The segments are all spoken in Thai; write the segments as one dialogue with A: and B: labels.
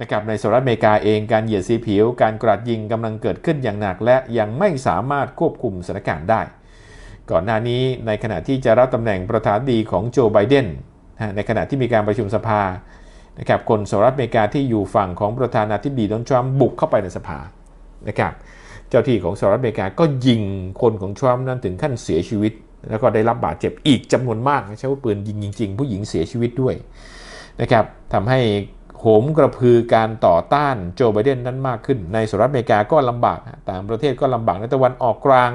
A: นะครับในสหรัฐอเมริกาเองการเหยียดสีผิว การกราดยิงกำลังเกิดขึ้นอย่างหนัก และยังไม่สามารถควบคุมสถานการณ์ได้ ก่อนหน้านี้ในขณะที่จะรับตำแหน่งประธานดีของโจไบเดนในขณะที่มีการประชุมสภานะครับคนสหรัฐอเมริกาที่อยู่ฝั่งของประธานาธิบดีโดนัลด์ทรัมป์บุกเข้าไปในสภานะครับเจ้าที่ของสหรัฐอเมริกาก็ยิงคนของทรัมป์นั้นถึงขั้นเสียชีวิต แล้วก็ได้รับบาดเจ็บอีกจำนวนมากใช้ว่าปืนยิงจริง ๆ ผู้หญิงเสียชีวิตด้วยนะครับทำให้ โหมกระพือการต่อต้านโจไบเดนนั้นมากขึ้น ในสหรัฐอเมริกาก็ลำบากต่างประเทศก็ลำบากในตะวันออกกลาง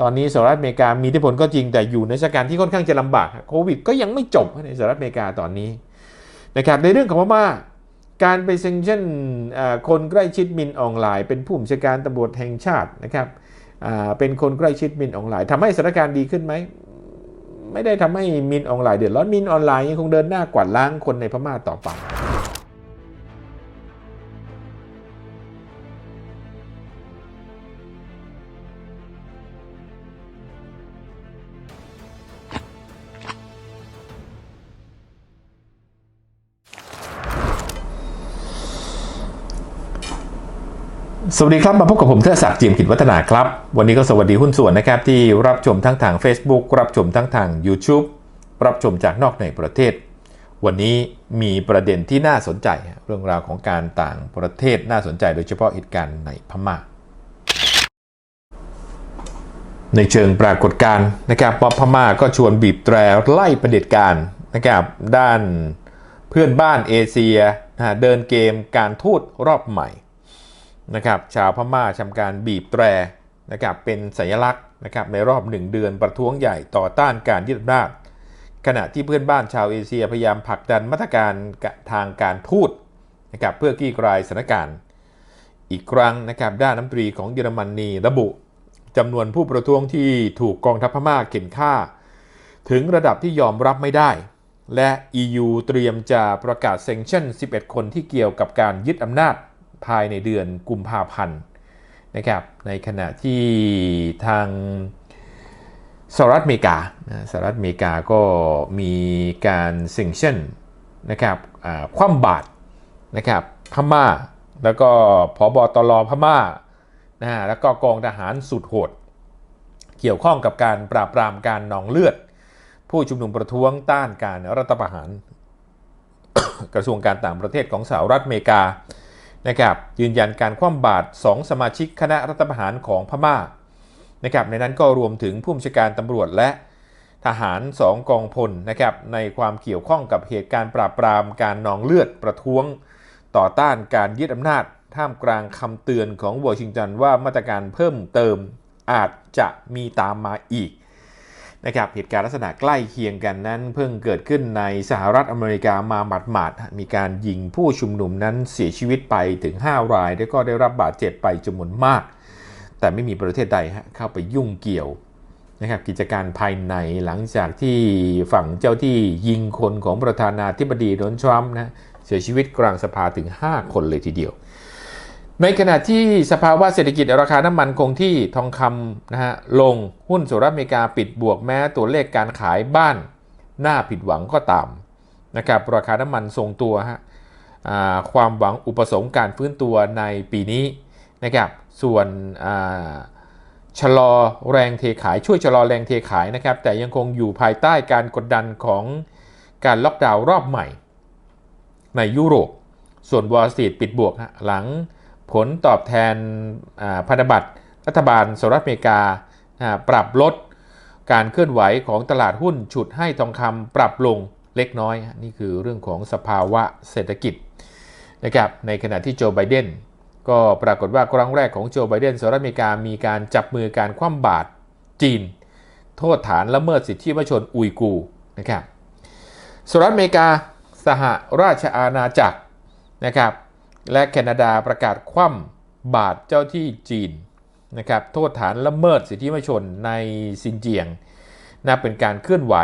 A: ตอนนี้สหรัฐอเมริกามีอิทธิพลก็จริงแต่อยู่ในสถานการณ์ที่ค่อนข้างจะลำบากโควิดก็ยังไม่จบในสหรัฐอเมริกาตอนนี้นะครับในเรื่องของพม่าการไปเซ็นชั่นคนใกล้ชิดมินออนไลน์ เป็นผู้บัญชาการตำรวจแห่งชาตินะครับเป็นคนใกล้ชิดมินออนไลน์ทำให้สถานการณ์ดีขึ้นไหม ไม่ได้ทำให้มินออนไลน์เดือดร้อนมินออนไลน์ยังคงเดินหน้ากวาดล้างคนในพม่าต่อไป สวัสดีครับ มาพบกับผมเทอศักดิ์จีมขิดวัฒนาครับ วันนี้ก็สวัสดีหุ้นส่วนนะครับ ที่รับชมทั้งทาง Facebook รับชมทั้งทาง YouTube รับชมจากนอกในประเทศ วันนี้มีประเด็นที่น่าสนใจ เรื่องราวของการต่างประเทศน่าสนใจ โดยเฉพาะเหตุการณ์ในพม่า ในเชิงปรากฏการณ์นะครับว่าพม่าก็ชวนบีบแตรไล่ประเด็จการนะครับด้านเพื่อนบ้านเอเชียเดินเกมการทูตรอบใหม่ นะครับชาวพม่าทำการบีบแตรนะครับเป็นสัญลักษณ์นะครับในรอบหนึ่งเดือนประท้วงใหญ่ต่อต้านการยึดอำนาจขณะที่เพื่อนบ้านชาวเอเชียพยายามผลักดันมาตรการทางการทูตนะครับเพื่อกี้กลายสถานการณ์ อีกครั้งนะครับด้านน้ำตรีของเยอรมนีระบุจำนวนผู้ประท้วงที่ถูกกองทัพพม่าเข็นฆ่า ถึงระดับที่ยอมรับไม่ได้ และ EU เตรียมจะประกาศเซ็งชั่น 11 คนที่เกี่ยวกับการยึดอำนาจ ภายในเดือนกุมภาพันธ์นะครับในขณะที่ทางสหรัฐอเมริกาสหรัฐอเมริกาก็มีการเซ็งชั่นนะครับคว่ำบาตรนะครับพม่า แล้วก็พอบอตรพม่านะแล้วก็กองทหารสุดโหด เกี่ยวข้องกับการปราบปรามการนองเลือด ผู้ชุมนุมประท้วงต้านการรัฐประหาร กระทรวงการต่างประเทศของสหรัฐอเมริกา นะครับยืนยันการคว่ำบาตร2สมาชิกคณะรัฐประหารของพม่านะครับในนั้นก็รวมถึงผู้บัญชาการตำรวจและทหาร 2 กองพลนะครับในความเกี่ยวข้องกับเหตุการณ์ปราบปรามการนองเลือดประท้วง ต่อต้านการยึดอำนาจ ท่ามกลางคำเตือนของวอชิงตันว่ามาตรการเพิ่มเติมอาจจะมีตามมาอีก นะครับเหตุการณ์ลักษณะใกล้เคียงกันนั้น เพิ่งเกิดขึ้นในสหรัฐอเมริกามาหมาดๆมีการยิงผู้ชุมนุมนั้นเสียชีวิตไปถึง 5 ราย แล้วก็ได้รับบาดเจ็บไปจำนวนมาก แต่ไม่มีประเทศใดเข้าไปยุ่งเกี่ยวนะครับกิจการภายในหลังจากที่ฝั่งเจ้าที่ยิงคนของประธานาธิบดีโดนัลดทรัมป์นะเสียชีวิตกลางสภาถึง 5 คนเลยทีเดียว ในขณะที่สภาวะเศรษฐกิจราคาน้ำมันคงที่ทองคำนะฮะลงหุ้นสหรัฐอเมริกาปิดบวกแม้ตัวเลขการขายบ้านน่าผิดหวังก็ตามนะครับราคาน้ำมันทรงตัวฮะความหวังอุปสงค์การฟื้นตัวในปีนี้นะครับส่วนชะลอแรงเทขายช่วยชะลอแรงเทขายนะครับแต่ยังคงอยู่ภายใต้การกดดันของการล็อกดาวน์รอบใหม่ ในยุโรป ส่วนวอลสตรีทปิดบวกหลัง ผลตอบแทนพันธบัตรรัฐบาลสหรัฐอเมริกาปรับลดการเคลื่อนไหวของตลาดหุ้นฉุดให้ทองคำปรับลงเล็กน้อย นี่คือเรื่องของสภาวะเศรษฐกิจนะครับในขณะที่โจไบเดนก็ปรากฏว่าครั้งแรกของโจไบเดนสหรัฐอเมริกามีการจับมือการคว่ำบาตรจีน โทษฐานละเมิดสิทธิมนชนอุยกูนะครับสหรัฐอเมริกาสหราชอาณาจักรนะครับ และแคนาดาประกาศคว่ำบาทเจ้าที่จีนนะครับโทษฐานละเมิดสิทธิมนชนในซินเจียงนับเป็นการเคลื่อนไหว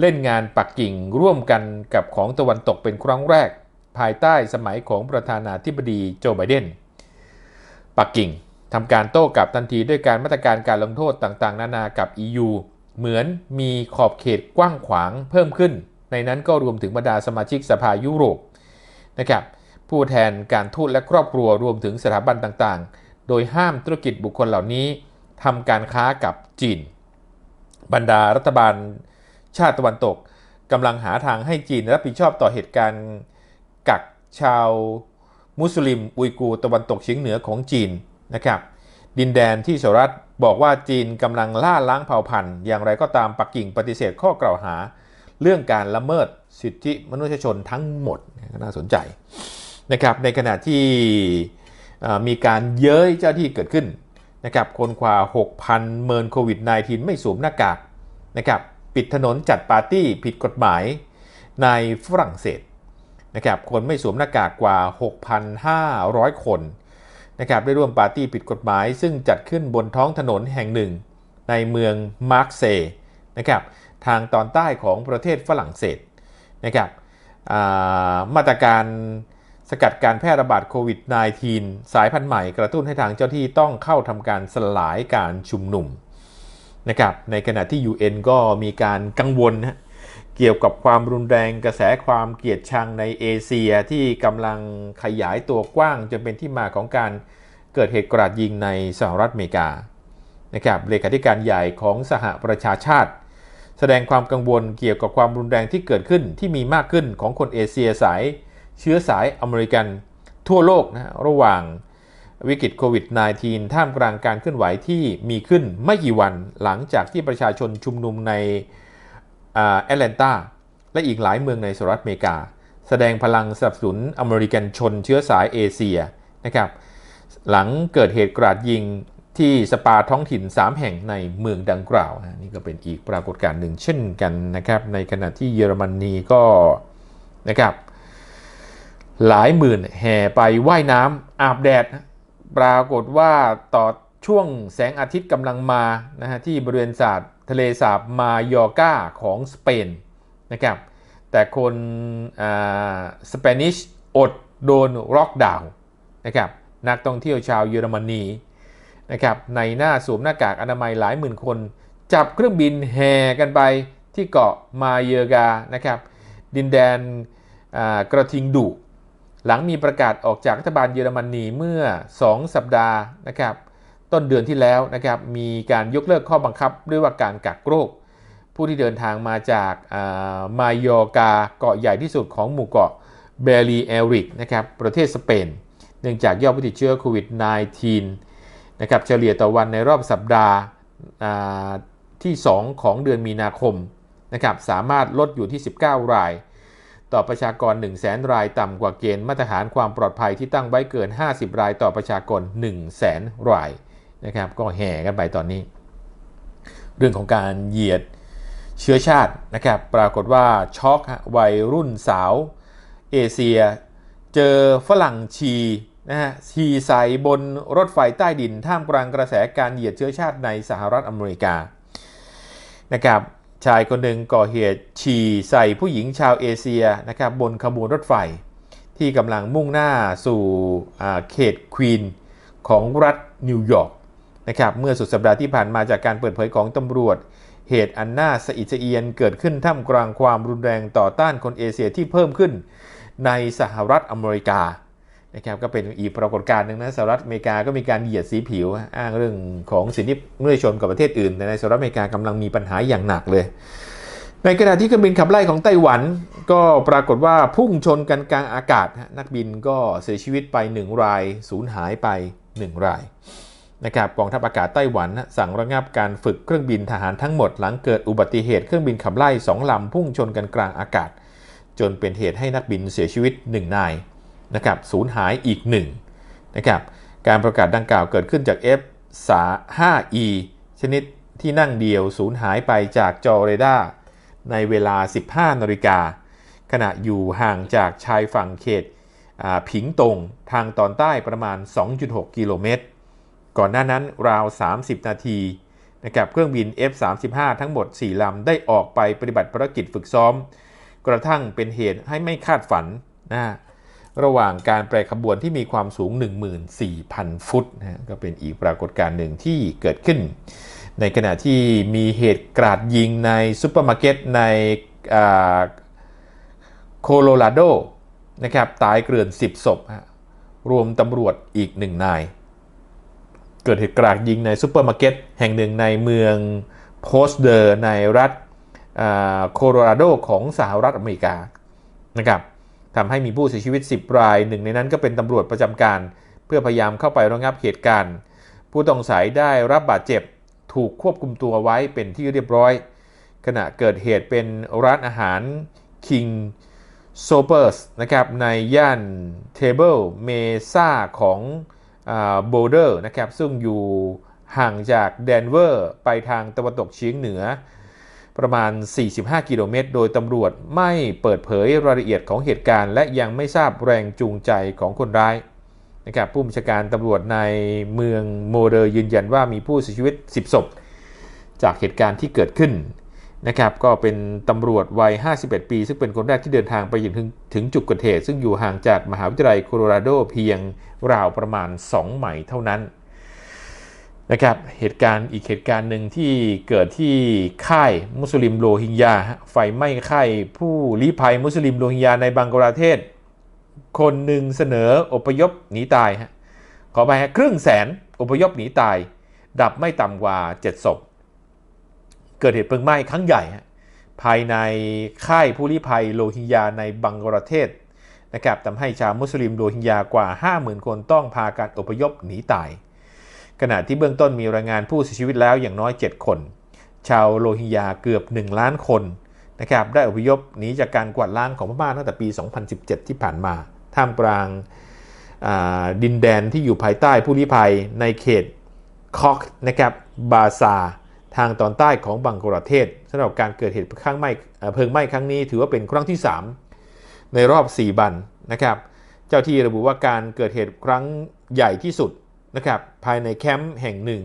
A: เล่นงานปักกิ่งร่วมกันกับของตะวันตกเป็นครั้งแรก ภายใต้สมัยของประธานาธิบดีโจไบเดน ปักกิ่งทำการโต้กลับทันทีด้วยการมาตรการการลงโทษต่างๆ นานากับ EU เหมือนมีขอบเขตกว้างขวางเพิ่มขึ้น ในนั้นก็รวมถึงบรรดาสมาชิกสภายุโรปนะครับ ผู้แทนการทูตและครอบครัวรวมถึงสถาบันต่างๆ โดยห้ามธุรกิจบุคคลเหล่านี้ทำการค้ากับจีน บรรดารัฐบาลชาติตะวันตกกำลังหาทางให้จีนรับผิดชอบต่อเหตุการณ์กักชาวมุสลิมอุยกูตะวันตกเฉียงเหนือของจีนนะครับดินแดนที่สหรัฐบอกว่าจีนกำลังล่าล้างเผ่าพันธุ์ อย่างไรก็ตามปักกิ่งปฏิเสธข้อกล่าวหา เรื่องการละเมิดสิทธิมนุษยชนทั้งหมดน่าสนใจ นะครับในขณะที่มีการเย้ยเจ้าที่เกิดขึ้นนะครับคนกว่า 6,000 เมินโควิด -19 ไม่สวมหน้ากากนะครับปิดถนนจัดปาร์ตี้ผิดกฎหมายในฝรั่งเศสนะครับคนไม่สวมหน้ากากกว่า 6,500 คนนะครับได้ร่วมปาร์ตี้ผิดกฎหมาย ซึ่งจัดขึ้นบนท้องถนนแห่งหนึ่ง ในเมืองมาร์กเซนะครับทางตอนใต้ของประเทศฝรั่งเศสนะครับมาตรการ สกัดการแพร่ระบาดโควิด -19 สายพันธุ์ใหม่กระตุ้นให้ทางเจ้าที่ต้องเข้าทำการสลายการชุมนุมนะครับในขณะที่ UN ก็มีการกังวลนะเกี่ยวกับความรุนแรงกระแสความเกลียดชังในเอเชียที่กำลังขยายตัวกว้างจนเป็นที่มาของการเกิดเหตุกราดยิงในสหรัฐอเมริกานะครับเลขาธิการใหญ่ของสหประชาชาติ แสดงความกังวลเกี่ยวกับความรุนแรงที่เกิดขึ้นที่มีมากขึ้นของคนเอเชียสาย เชื้อสายอเมริกันทั่วโลกนะระหว่างวิกฤตโควิด -19 ท่ามกลางการเคลื่อนไหวที่มีขึ้นไม่กี่วันหลังจากที่ประชาชนชุมนุมในแอตแลนตาและอีกหลายเมืองในสหรัฐอเมริกา แสดงพลังสนับสนุนอเมริกันชนเชื้อสายเอเชียนะครับหลังเกิดเหตุกราดยิงที่สปาท้องถิ่น 3 แห่งในเมืองดังกล่าวนี่ก็เป็นอีกปรากฏการณ์หนึ่งเช่นกันนะครับในขณะที่เยอรมนนีก็นะครับ หลายหมื่นแห่ไปไว่ายน้ำอาบแดด ปรากฏว่าต่อช่วงแสงอาทิตย์กำลังมานะฮะที่บริเวณสาดทะเลสาบมายอกาของสเปนนะครับแต่คนสเปนิชอดโดนล็อกดาวน์นะครับนักท่องเที่ยวชาวเยอรมนีนะครับในหน้าสวมหน้ากากอนามัยหลายหมื่นคน จับเครื่องบินแห่กันไปที่เกาะมาเยอร์กานะครับดินแดนกระทิงดุ หลังมีประกาศออกจากรัฐบาลเยอรมนีเมื่อ 2 สัปดาห์นะครับต้นเดือนที่แล้วนะครับมีการยกเลิกข้อบังคับด้วยว่าการกักโรค ผู้ที่เดินทางมาจากมายอกาเกาะใหญ่ที่สุดของหมู่เกาะเบลีเอริกนะครับประเทศสเปน เนื่องจากยอดผู้ติดเชื้อโควิด -19 นะครับเฉลี่ยต่อวันในรอบสัปดาห์ที่ 2 ของเดือนมีนาคมนะครับสามารถลดอยู่ที่ 19 ราย ต่อประชากร 1 0 0 0 0แสนรายต่ำกว่าเกณฑ์มาตรฐานความปลอดภัยที่ตั้งไว้เกิน 50 รายต่อประชากร 1 0 0 0 0แสนรายนะครับก็แห่กันไปตอนนี้ เรื่องของการเหยียดเชื้อชาตินะครับปรากฏว่าช็อกวัยรุ่นสาวเอเชีย เจอฝรั่งชีนะฮะชีใส่บนรถไฟใต้ดินท่ามกลางกระแสการเหยียดเชื้อชาติในสหรัฐอเมริกานะครับ ชายคนหนึ่งก่อเหตุฉี่ใส่ผู้หญิงชาวเอเชียนะครับบนขบวนรถไฟ ที่กำลังมุ่งหน้าสู่เขตควีนของรัฐนิวยอร์กนะครับเมื่อสุดสัปดาห์ที่ผ่านมาจากการเปิดเผยของตำรวจ เหตุอันน่าสะอิดสะเอียนเกิดขึ้นท่ามกลางความรุนแรงต่อต้านคนเอเชียที่เพิ่มขึ้นในสหรัฐอเมริกา นะครับก็เป็นอีกปรากฏการณ์หนึ่งนะสหรัฐอเมริกาก็มีการเหยียดสีผิว อ้างเรื่องของสิทธิมนุษยชนกับประเทศอื่น แต่ในสหรัฐอเมริกากำลังมีปัญหาอย่างหนักเลย ในขณะที่เครื่องบินขับไล่ของไต้หวัน ก็ปรากฏว่าพุ่งชนกันกลางอากาศ นักบินก็เสียชีวิตไป 1 รายสูญหายไป 1 รายนะครับกองทัพอากาศไต้หวันสั่งระงับการฝึกเครื่องบินทหารทั้งหมดหลังเกิดอุบัติเหตุเครื่องบินขับไล่2ลำพุ่งชนกันกลางอากาศ จนเป็นเหตุให้นักบินเสียชีวิต1นาย นะครับสูญหายอีก1นะครับการประกาศดังกล่าวเกิดขึ้นจาก F5E ชนิดที่นั่งเดียวสูญหายไปจากจอเรดาร์ในเวลา 15นาฬิกาขณะอยู่ห่างจากชายฝั่งเขตผิงตงทางตอนใต้ประมาณ 2.6 กิโลเมตร ก่อนหน้านั้นราว 30 นาทีนะครับเครื่องบิน F35 ทั้งหมด 4 ลำ ได้ออกไปปฏิบัติภารกิจฝึกซ้อม กระทั่งเป็นเหตุให้ไม่คาดฝันนะ ระหว่างการแปรขบวนที่มีความสูง 14,000 ฟุตนะก็เป็นอีกปรากฏการณ์หนึ่งที่เกิดขึ้น ในขณะที่มีเหตุกราดยิงในซูเปอร์มาร์เก็ตในโคโลราโดนะครับตายเกลื่อน 10 ศพฮะรวมตำรวจอีกหนึ่งนาย เกิดเหตุกราดยิงในซูเปอร์มาร์เก็ตแห่งหนึ่งในเมืองโพสเดอร์ในรัฐโคโลราโดของสหรัฐอเมริกานะครับ ทำให้มีผู้เสียชีวิต 10 ราย หนึ่งในนั้นก็เป็นตำรวจประจำการ เพื่อพยายามเข้าไประงับเหตุการณ์ ผู้ต้องสัยได้รับบาดเจ็บ ถูกควบคุมตัวไว้เป็นที่เรียบร้อย ขณะเกิดเหตุเป็นร้านอาหาร King s o p e r s นะครับในย่าน Table Mesa ของโบเดอร์นะครับซึ่งอยู่ห่างจากแดนเวอร์ไปทางตะวันตกเฉียงเหนือ ประมาณ 45 กิโลเมตร โดยตำรวจไม่เปิดเผยรายละเอียดของเหตุการณ์ และยังไม่ทราบแรงจูงใจของคนร้ายนะครับผู้บัญชาการตำรวจในเมืองโมเดอร์ยืนยันว่ามีผู้เสียชีวิต 10 ศพ จากเหตุการณ์ที่เกิดขึ้นนะครับก็เป็นตำรวจวัย 51 ปี ซึ่งเป็นคนแรกที่เดินทางไปถึงถึงจุดเกิดเหตุซึ่งอยู่ห่างจากมหาวิทยาลัยโคโลราโดเพียงราวประมาณ 2 ไมล์เท่านั้น นะครับเหตุการณ์อีกเหตุการณ์หนึ่งที่เกิดที่ค่ายมุสลิมโรฮิงญาไฟไหม้ค่ายผู้ลี้ภัยมุสลิมโรฮิงญาในบังกลาเทศ คนหนึ่งเสนออพยพหนีตายฮะขอไปฮะครึ่งแสนอพยพหนีตาย ดับไม่ต่ำกว่า 7 ศพ เกิดเหตุเพลิงไหม้ครั้งใหญ่ฮะภายในค่ายผู้ลี้ภัยโรฮิงญาในบังกลาเทศนะครับทำให้ชาวมุสลิมโรฮิงญากว่า 50,000 คนต้องพาการอพยพหนีตาย ขณะที่เบื้องต้นมีรายงานผู้เสียชีวิตแล้วอย่างน้อย 7 คน ชาวโรฮิงญาเกือบ 1 ล้านคนนะครับได้อพยพหนีจากการกวาดล้างของพม่าตั้งแต่ปี 2017 ที่ผ่านมา ท่ามกลางดินแดนที่อยู่ภายใต้ผู้ลี้ภัยในเขตคอกนะครับบาซาทางตอนใต้ของบังกลาเทศสำหรับการเกิดเหตุเพลิงไหม้เพลิงไหม้ครั้งนี้ถือว่าเป็นครั้งที่ 3 ในรอบ 4 บันนะครับ เจ้าที่ระบุว่าการเกิดเหตุครั้งใหญ่ที่สุด นะครับภายในแคมป์แห่งหนึ่ง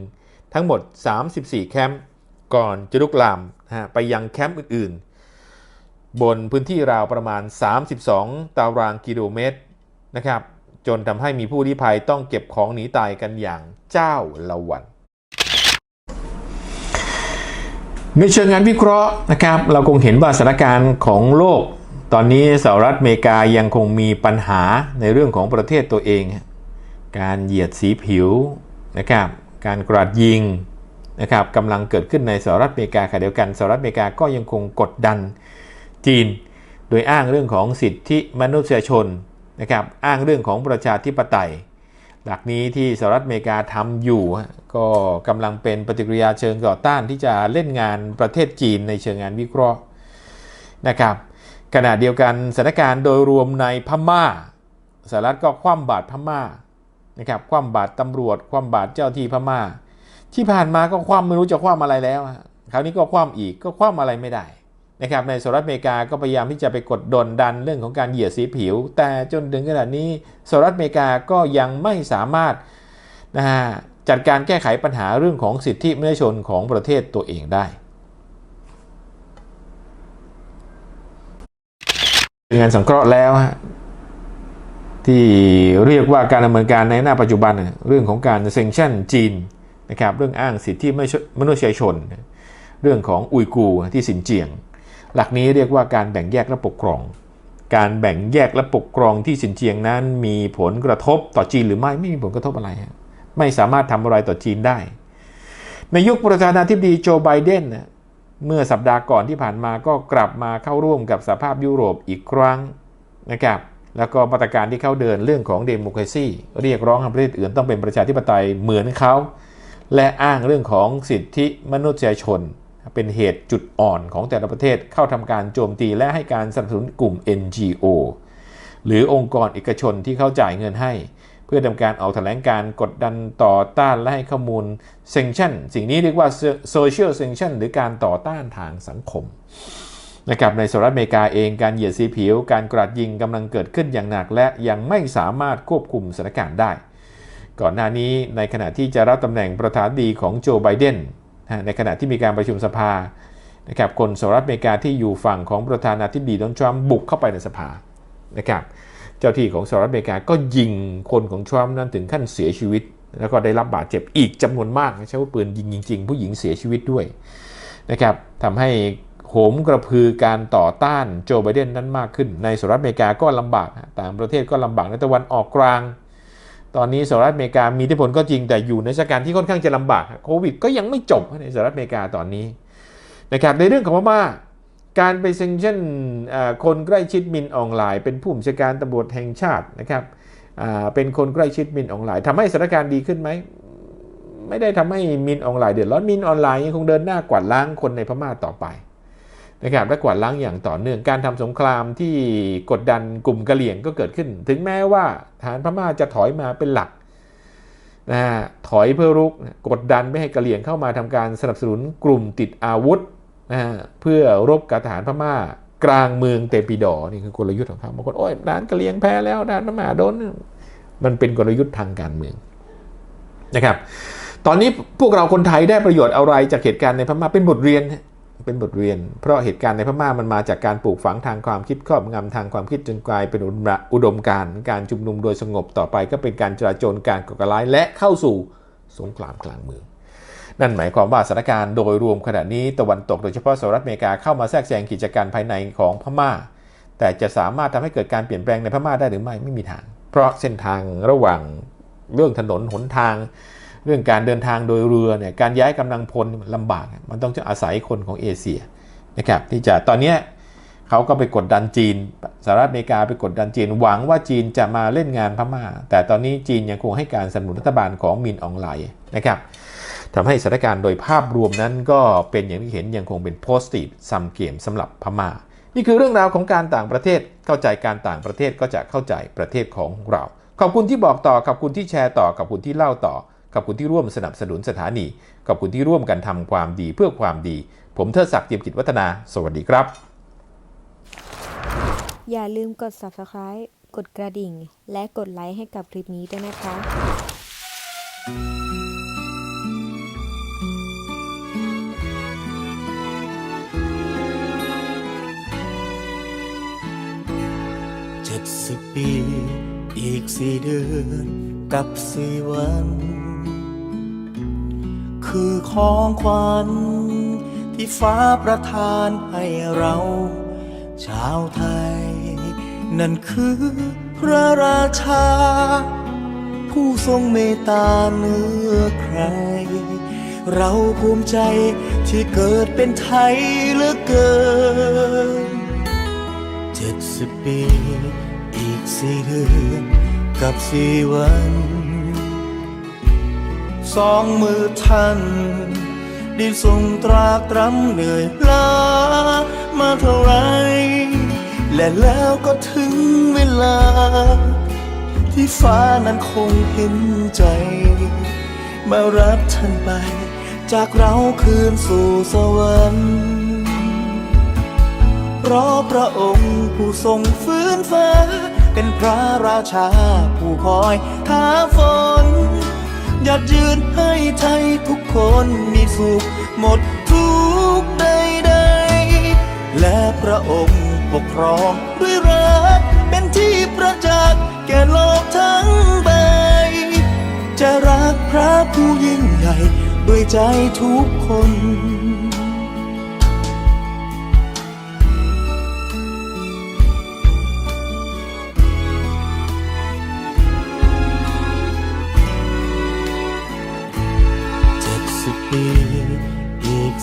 A: ทั้งหมด 34 แคมป์ก่อนจะลุกลามนะฮะไปยังแคมป์อื่นๆ บนพื้นที่ราวประมาณ 32 ตารางกิโลเมตรนะครับจนทำให้มีผู้ลี้ภัยต้องเก็บของหนีตายกันอย่างเจ้าละวันในเชิงงานวิเคราะห์นะครับ เราคงเห็นว่าสถานการณ์ของโลก ตอนนี้สหรัฐอเมริกายังคงมีปัญหาในเรื่องของประเทศตัวเอง การเหยียดสีผิวนะครับการกราดยิงนะครับกำลังเกิดขึ้นในสหรัฐอเมริกาขณะเดียวกันสหรัฐอเมริกาก็ยังคงกดดันจีน โดยอ้างเรื่องของสิทธิมนุษยชนนะครับอ้างเรื่องของประชาธิปไตย หลักนี้ที่สหรัฐอเมริกาทำอยู่ ก็กำลังเป็นปฏิกิริยาเชิงต่อต้านที่จะเล่นงานประเทศจีนในเชิงงานวิเคราะห์นะครับขณะเดียวกันสถานการณ์โดยรวมในพม่าสหรัฐก็คว่ำบาตรพม่า นะครับคว่ำบาตรตำรวจ คว่ำบาตรเจ้าที่พม่า ที่ผ่านมาก็คว่ำไม่รู้จะคว่ำอะไรแล้วคราวนี้ก็คว่ำอีกก็คว่ำอะไรไม่ได้นะครับในสหรัฐอเมริกาก็พยายามที่จะไปกดดนดันเรื่องของการเหยียดสีผิว แต่จนถึงขนาดนี้สหรัฐอเมริกาก็ยังไม่สามารถนะฮะจัดการแก้ไขปัญหาเรื่องของสิทธิมนุษยชนของประเทศตัวเองได้งานสังเคราะห์แล้วฮะ ที่เรียกว่าการดำเนินการในหน้าปัจจุบัน เรื่องของการเซ็งชั่นจีนนะครับเรื่องอ้างสิทธิมนุษยชน เรื่องของอุยกูที่สินเจียง หลักนี้เรียกว่าการแบ่งแยกและปกครอง การแบ่งแยกและปกครองที่สินเจียงนั้น มีผลกระทบต่อจีนหรือไม่ไม่มีผลกระทบอะไร ไม่สามารถทำอะไรต่อจีนได้ ในยุคประธานาธิบดีโจไบเดนเมื่อสัปดาห์ก่อนที่ผ่านมาก็กลับมาเข้าร่วมกับสภาพยุโรปอีกครั้งนะครับ แล้วก็มาตรการที่เขาเดินเรื่องของเดโมคราซีเรียกร้องให้ประเทศอื่นต้องเป็นประชาธิปไตยเหมือนเขาและอ้างเรื่องของสิทธิมนุษยชน เป็นเหตุจุดอ่อนของแต่ละประเทศเข้าทำการโจมตีและให้การสนับสนุนกลุ่ม NGO หรือองค์กรเอกชนที่เขาจ่ายเงินให้ เพื่อทำการออกแถลงการกดดันต่อต้านและให้ข้อมูลเซงชันสิ่งนี้เรียกว่าโซเชียลเซงชันหรือการต่อต้านทางสังคม นะครับในสหรัฐอเมริกาเองการเหยียดสีผิว การกราดยิงกำลังเกิดขึ้นอย่างหนัก และยังไม่สามารถควบคุมสถานการณ์ได้ ก่อนหน้านี้ในขณะที่จะรับตำแหน่งประธานดีของโจไบเดนในขณะที่มีการประชุมสภานะครับคนสหรัฐอเมริกาที่อยู่ฝั่งของประธานาธิบดีโดนัลด์ทรัมป์บุกเข้าไปในสภานะครับเจ้าที่ของสหรัฐอเมริกาก็ยิงคนของทรัมป์นั้นถึงขั้นเสียชีวิต แล้วก็ได้รับบาดเจ็บอีกจำนวนมากใช้ว่าปืนยิงจริง ๆ ผู้หญิงเสียชีวิตด้วยนะครับทำให้ โหมกระพือการต่อต้านโจไบเดนนั้นมากขึ้น ในสหรัฐอเมริกาก็ลำบาก ต่างประเทศก็ลำบากในตะวันออกกลาง ตอนนี้สหรัฐอเมริกามีอิทธิพลก็จริงแต่อยู่ในสถานการณ์ที่ค่อนข้างจะลำบากโควิดก็ยังไม่จบในสหรัฐอเมริกาตอนนี้นะครับในเรื่องของพม่าการไปเซ็นชั่นอ่าคนใกล้ชิดมินออนไลน์ เป็นผู้บัญชาการตำรวจแห่งชาตินะครับเป็นคนใกล้ชิดมินออนไลน์ทำให้สถานการณ์ดีขึ้นไหมไม่ได้ทำให้มินออนไลน์เดือดร้อนมินออนไลน์ยังคงเดินหน้ากวาดล้างคนในพม่าต่อไป นะครับและกวาดล้างอย่างต่อเนื่องการทำสงครามที่กดดันกลุ่มกะเหรี่ยงก็เกิดขึ้น ถึงแม้ว่าฐานพม่าจะถอยมาเป็นหลักนะฮะถอยเพื่อรุกกดดันไม่ให้กะเหรี่ยงเข้ามาทำการสนับสนุนกลุ่มติดอาวุธนะฮะเพื่อรบกับทหารพม่ากลางเมืองเตปิดอนี่คือกลยุทธ์ของเขาบางคนโอ้ยทหารกะเหรี่ยงแพ้แล้วทหารพม่าโดนมันเป็นกลยุทธ์ทางการเมืองนะครับ ตอนนี้พวกเราคนไทยได้ประโยชน์อะไรจากเหตุการณ์ในพม่าเป็นบทเรียน เป็นบทเรียน เพราะเหตุการณ์ในพม่ามันมาจากการปลูกฝังทางความคิดครอบงำทางความคิดจนกลายเป็นอุดมการณ์การชุมนุมโดยสงบต่อไปก็เป็นการจราจรการก่อการร้ายและเข้าสู่สงครามกลางเมืองนั่นหมายความว่าสถานการณ์โดยรวมขณะนี้ตะวันตกโดยเฉพาะสหรัฐอเมริกาเข้ามาแทรกแซงกิจการภายในของพม่า แต่จะสามารถทำให้เกิดการเปลี่ยนแปลงในพม่าได้หรือไม่ไม่มีทาง เพราะเส้นทางระหว่างเรื่องถนนหนทาง เรื่องการเดินทางโดยเรือเนี่ยการย้ายกำลังพลมันลำบากมันต้องจะอาศัยคนของเอเชียนะครับที่จะตอนนี้เขาก็ไปกดดันจีนสหรัฐอเมริกาไปกดดันจีน หวังว่าจีนจะมาเล่นงานพม่า แต่ตอนนี้จีนยังคงให้การสนับสนุนรัฐบาลของมินอองไลนะครับทำให้สถานการณ์โดยภาพรวมนั้นก็เป็นอย่างที่เห็นยังคงเป็นโพสติฟซัมเกมสำหรับพม่า นี่คือเรื่องราวของการต่างประเทศเข้าใจการต่างประเทศก็จะเข้าใจประเทศของเรา ขอบคุณที่บอกต่อขอบคุณที่แชร์ต่อขอบคุณที่เล่าต่อ ขอบคุณที่ร่วมสนับสนุนสถานี ขอบคุณที่ร่วมกันทำความดีเพื่อความดี ผมเทิดศักดิ์เจียมกิจวัฒนา สวัสดีครับ
B: อย่าลืมกด subscribe กดกระดิ่ง และกดไลค์ให้กับคลิปนี้ด้วยนะคะ
C: เจ็ดสิบปี อีกสี่เดือน กับสี่วัน คือของขวัญ ที่ฟ้าประทานให้เรา ชาวไทย นั่นคือพระราชา ผู้ทรงเมตตาเหนื้อใคร เราภูมิใจที่เกิดเป็นไทยเหลือเกินเจ็ดสิบปี อีกสี่เดือนกับสี่วัน สองมือท่านได้ทรงตรากตรำเหนื่อยล้ามาเท่าไร และแล้วก็ถึงเวลา ที่ฟ้านั้นคงเห็นใจ มารับท่านไป จากเราคืนสู่สวรรค์เพราะพระองค์ผู้ทรงฟื้นฟ้า เป็นพระราชาผู้คอยท้าฝน หยัดยืนให้ไทยทุกคนมีสุขหมดทุกใดใดและพระองค์ปกครองด้วยรักเป็นที่ประจักษ์แก่โลกทั้งใบ จะรักพระผู้ยิ่งใหญ่ด้วยใจทุกคน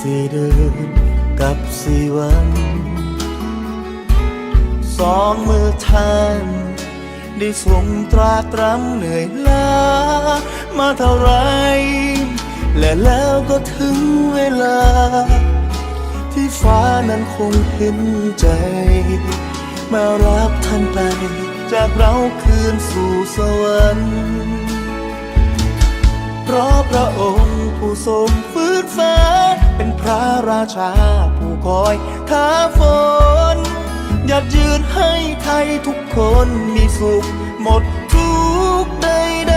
C: สี่เดือนกับสี่วัน สองมือท่านได้ทรงตราตรำเหนื่อยล้ามาเท่าไร และแล้วก็ถึงเวลา ที่ฟ้านั้นคงเห็นใจ มารับท่านไป จากเราคืนสู่สวรรค์ เพราะพระองค์ผู้ทรงฟื้นฟ้า เป็นพระราชาผู้คอยท้าฝนหยัดยืนให้ไทยทุกคนมีสุขหมดทุกใด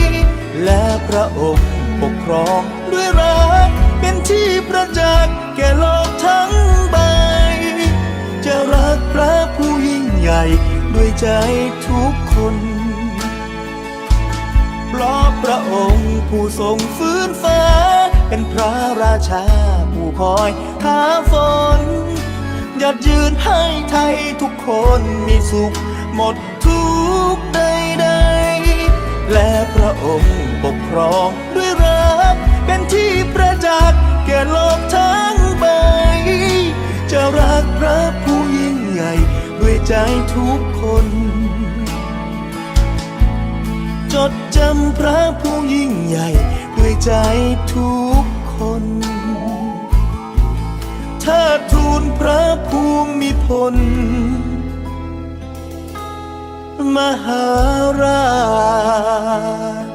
C: ๆ และพระองค์ปกครองด้วยรักเป็นที่ประจักษ์แก่โลกทั้งใบ จะรักพระผู้ยิ่งใหญ่ด้วยใจทุกคน เพราะพระองค์ผู้ทรงฟื้นฟ้า เป็นพระราชาผู้คอยท้าฝนหยัดยืนให้ไทยทุกคนมีสุขหมดทุกข์ใดและพระองค์ปกครองด้วยรัก เป็นที่ประจักษ์แก่โลกทั้งใบ จะรักพระผู้ยิ่งใหญ่ด้วยใจทุกคน จดจำพระผู้ยิ่งใหญ่ ด้วยใจทุกคนเทิทูลพระภูมิพล มหาราช